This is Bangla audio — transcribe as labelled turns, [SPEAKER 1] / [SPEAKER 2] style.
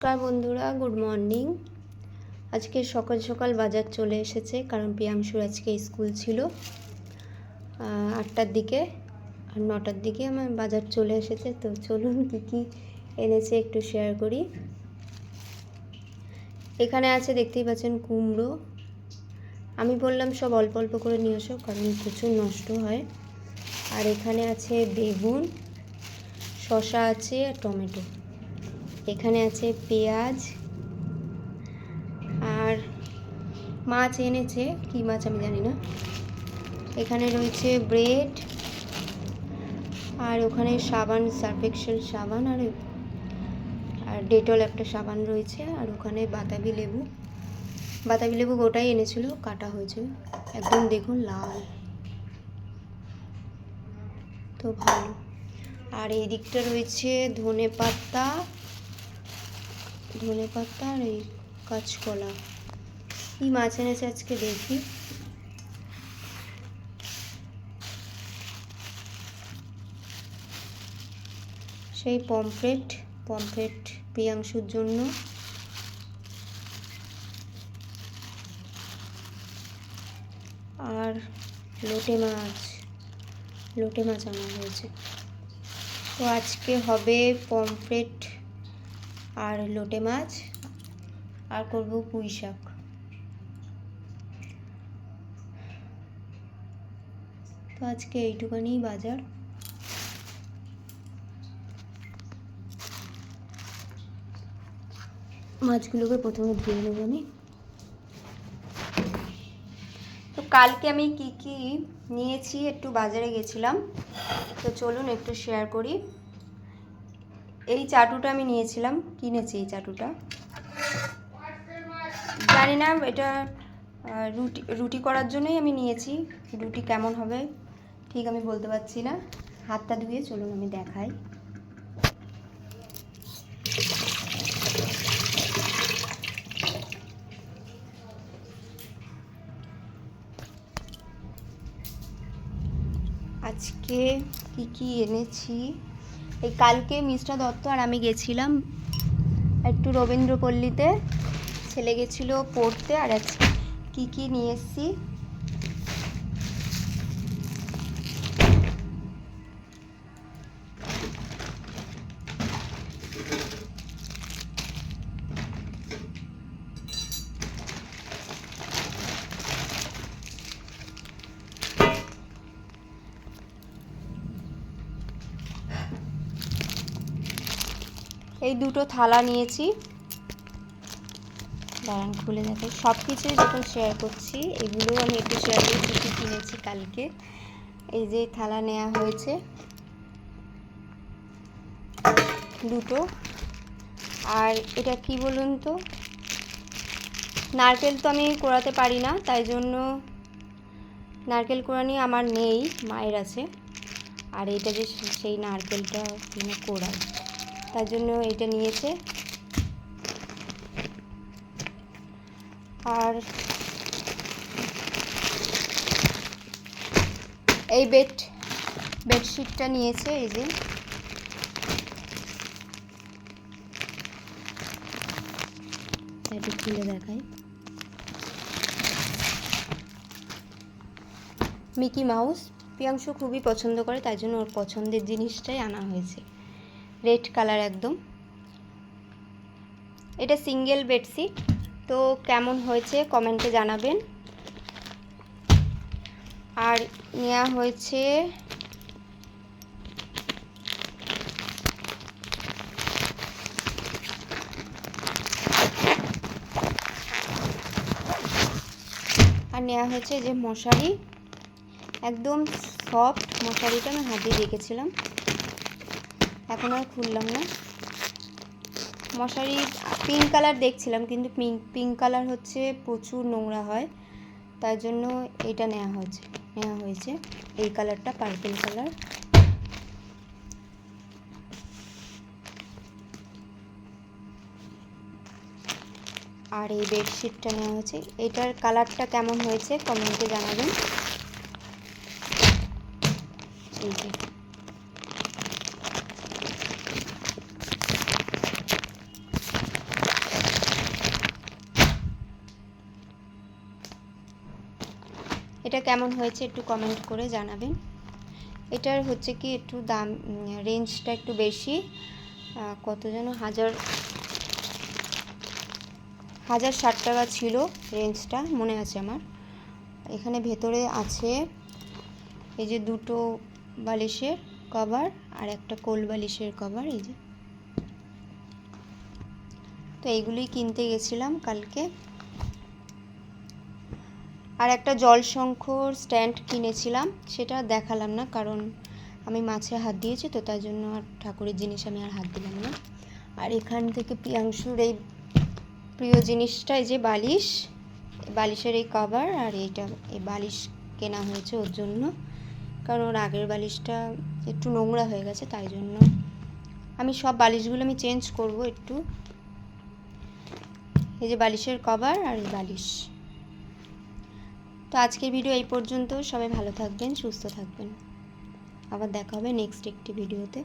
[SPEAKER 1] নমস্কার বন্ধুরা, গুড মর্নিং। আজকে সকাল সকাল বাজার চলে এসেছে, কারণ পিয়াংশুর আজকে স্কুল ছিল। আটটার দিকে আর নটার দিকে আমার বাজার চলে এসেছে, তো চলুন কী কী এনেছে একটু শেয়ার করি। এখানে আছে দেখতেই পাচ্ছেন কুমড়ো। আমি বললাম সব অল্প অল্প করে নিয়ে আসো, কারণ প্রচুর নষ্ট হয়। আর এখানে আছে বেগুন শশা আছে আর টমেটো। এখানে আছে পেঁয়াজ আর মাছ এনেছে। কি মাছ আমি জানি না। এখানে রয়েছে ব্রেড আর ওখানে সাবান, সার্ফেক্সেল সাবান আর আর ডেটল একটা সাবান রয়েছে আর ওখানে বাতাবি লেবু। বাতাবি লেবু গোটাই এনেছিল, কাটা হয়েছে। একদম দেখুন লাল। তো ভালো। আর এই দিকটা রয়েছে ধনে পাতা ধনে পাতা আর এই কাঁচকলা। কি মাছ এনেছে আজকে দেখি। সেই পমফ্রেট পমফ্রেট প্রিয়াংশুর জন্য। আর লোটে মাছ লোটে মাছ আনা হয়েছে। তো আজকে হবে পমফ্রেট আর লোটে মাছ, আর করব পুঁই শাক। তো আজকে এইটুখানি বাজার। মাছগুলোকে প্রথমে ধুয়ে নেব আমি। তো কালকে আমি কি কি নিয়েছি একটু বাজারে গেছিলাম। তো চলুন একটু শেয়ার করি। এই চাটুটা আমি নিয়েছিলাম। কিনেছি এই চাটুটা। জানি না, এটা রুটি রুটি করার জন্যই আমি নিয়েছি। রুটি কেমন হবে ঠিক আমি বলতে পারছি না। হাতটা ধুয়ে চলুন আমি দেখাই। আজকে কি কি এনেছি? এই কালকে মিস্টার দত্ত আর আমি গেছিলাম একটু রবীন্দ্রপল্লীতে। ছেলে গেছিল পড়তে আর কী কী নিয়ে এসেছি? এই দুটো থালা নিয়েছি। দাঁড়ান, খুলে দেখাই। সব কিছুই যখন শেয়ার করছি এগুলো আমি একটু শেয়ার করি কী কিনেছি কালকে। এই যে থালা নেওয়া হয়েছে। দুটো। আর এটা কি বলুন তো? নারকেল তো আমি কোড়াতে পারি না, তাই জন্য নারকেল কোড়ানি আমার নেই, মায়ের আছে। আর এটা যে সেই নারকেলটা কোড়ায় তার জন্য এটা নিয়েছে। আর এই বেড বেডশিটটা নিয়েছে এই যে। একটু খুলে দেখাই। মিকি মাউস প্রিয়াংশু খুবই পছন্দ করে তাই জন্য ওর পছন্দের জিনিসটাই আনা হয়েছে। রেড কালার একদম। এটা সিঙ্গেল বেডশিট, তো কেমন হয়েছে কমেন্টে জানাবেন। আর নেওয়া হয়েছে আর নেওয়া হয়েছে যে মশারি। একদম সফট মশারিটা আমি হাতে রেখেছিলাম। এখন আর খুললাম না। মশারি পিঙ্ক কালার দেখছিলাম, কিন্তু পিঙ্ক পিঙ্ক কালার হচ্ছে প্রচুর নোংরা হয়। তার জন্য এটা নেওয়া হয়েছে নেওয়া হয়েছে। এই কালারটা পার্পল কালার আর এই বেডশিটটা নেওয়া হয়েছে। এটার কালারটা কেমন হয়েছে কমেন্টে জানাবেন। এই যে। এটা কেমন হয়েছে একটু কমেন্ট করে জানাবেন। এটার হচ্ছে কি একটু দাম রেঞ্জটা একটু বেশি কত যেন হাজার হাজার ষাট টাকা ছিল রেঞ্জটা মনে আছে আমার। এখানে ভেতরে আছে এই যে দুটো বালিশের কভার আর একটা কোল বালিশের কভার এই যে। তো এইগুলি কিনতে গেছিলাম কালকে। আর একটা জল শঙ্খর স্ট্যান্ড কিনেছিলাম, সেটা দেখালাম না, কারণ আমি মাছে হাত দিয়েছি, তো তাই জন্য আর ঠাকুরের জিনিস আমি আর হাত দিলাম না। আর এখান থেকে প্রিয়াংশুর এই প্রিয় জিনিসটা এই যে বালিশ, বালিশের এই কভার আর এইটা, এই বালিশ কেনা হয়েছে ওর জন্য, কারণ ওর আগের বালিশটা একটু নোংরা হয়ে গেছে, তাই জন্য আমি সব বালিশগুলো আমি চেঞ্জ করব একটু। এই যে বালিশের কভার আর এই বালিশ। তো আজকের ভিডিও এই পর্যন্ত। সবাই ভালো থাকবেন, সুস্থ থাকবেন। আবার দেখা হবে নেক্সট একটি ভিডিওতে।